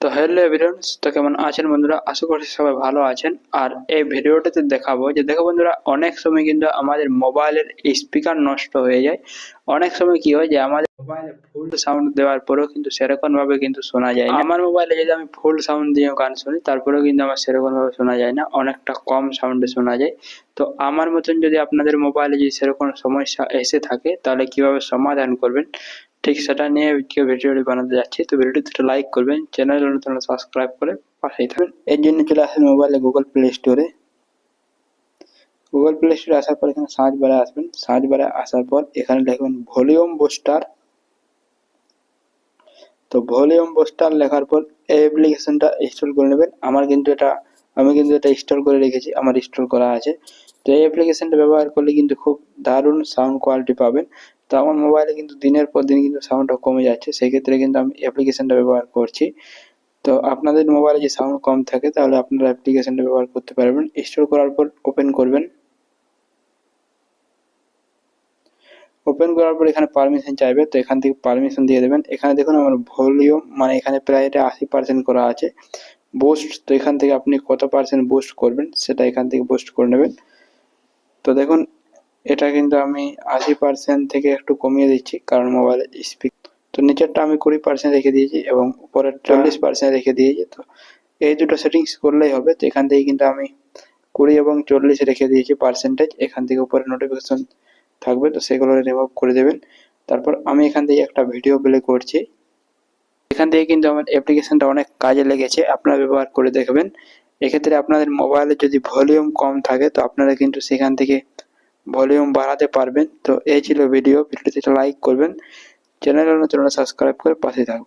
তো hello everyone তো কেমন আছেন বন্ধুরা? আশা করছি সবাই ভালো আছেন। আর এই ভিডিওটাতে দেখাবো যে, দেখো বন্ধুরা, অনেক সময় কিন্তু আমাদের মোবাইলের স্পিকার নষ্ট হয়ে যায়। অনেক সময় কি হয় যে, আমাদের মোবাইলে ফুল সাউন্ড দেওয়ার পরেও কিন্তু সেরকম ভাবে কিন্তু শোনা যায় না। আমার মোবাইলে যদি আমি ফুল সাউন্ড দিয়ে গান শুনি, তারপরেও কিন্তু আমার সেরকম ভাবে শোনা যায় না। অনেকটা কম সাউন্ডে শোনা যায়। তো আমার মতন যদি আপনাদের মোবাইলে যদি সেরকম সমস্যা এসে থাকে, তাহলে কীভাবে সমাধান করবেন? ঠিক সেটা নিয়ে আজকে ভিডিওটি বানাতে যাচ্ছি। তো ভিডিওটি একটা লাইক করবেন চ্যানেল নতুন সাবস্ক্রাইব করে পাশেই থাকবেন। এর জন্য চলে আসেন মোবাইলে গুগল প্লে স্টোরে গুগল প্লে স্টোরে আসার পর এখানে সার্চ বারে আসবেন। সার্চ বারে আসার পর এখানে লিখবেন ভলিউম বুস্টার তো ভলিউম বুস্টার লেখার পর এই অ্যাপ্লিকেশনটা ইনস্টল করে নেবেন। আমার কিন্তু এটা আমি কিন্তু এটা ইনস্টল করে রেখেছি, আমার ইনস্টল করা আছে। তো এই অ্যাপ্লিকেশনটা ব্যবহার করলে কিন্তু খুব দারুণ সাউন্ড কোয়ালিটি পাবেন। তো আমার মোবাইলে কিন্তু দিনের পর দিন কিন্তু সাউন্ডটা কমে যাচ্ছে সেই ক্ষেত্রে কিন্তু আমি অ্যাপ্লিকেশনটা ব্যবহার করছি। তো আপনাদের মোবাইলে যে সাউন্ড কম থাকে, তাহলে আপনারা অ্যাপ্লিকেশনটা ব্যবহার করতে পারবেন। ইনস্টল করার পর ওপেন করবেন। ওপেন করার পর এখানে পারমিশন চাইবে, তো এখান থেকে পারমিশন দিয়ে দেবেন। এখানে দেখুন আমার ভলিউম মানে এখানে প্রায় এটা আশি পার্সেন্ট করা আছে। বুস্ট তো এখান থেকে আপনি কত পার্সেন্ট বুস্ট করবেন সেটা এখান থেকে বুস্ট করে নেবেন। তো দেখুন এটা কিন্তু আমি আশি পার্সেন্ট থেকে একটু কমিয়ে দিচ্ছি কারণ মোবাইল স্পিক তো নিচেরটা আমি কুড়ি পার্সেন্ট রেখে দিয়েছি এবং উপরের চল্লিশ পার্সেন্ট রেখে দিয়েছি। তো এই দুটো সেটিংস করলেই হবে তো এখান থেকে কিন্তু আমি কুড়ি এবং চল্লিশ রেখে দিয়েছি পার্সেন্টেজ এখান থেকে উপরে নোটিফিকেশন থাকবে তো সেগুলো রিমুভ করে দেবেন। তারপর আমি এখান থেকে একটা ভিডিও প্লে করছি। এখান থেকে কিন্তু আমার অ্যাপ্লিকেশনটা অনেক কাজে লেগেছে, আপনারা ব্যবহার করে দেখবেন। এক্ষেত্রে আপনাদের মোবাইলে যদি ভলিউম কম থাকে, তো আপনারা কিন্তু সেখান থেকে ভলিউম বাড়াতে পারবেন। তো এই ছিল ভিডিও ভিডিওতে লাইক করবেন। চ্যানেল নতুন সাবস্ক্রাইব করে পাশে থাকবেন।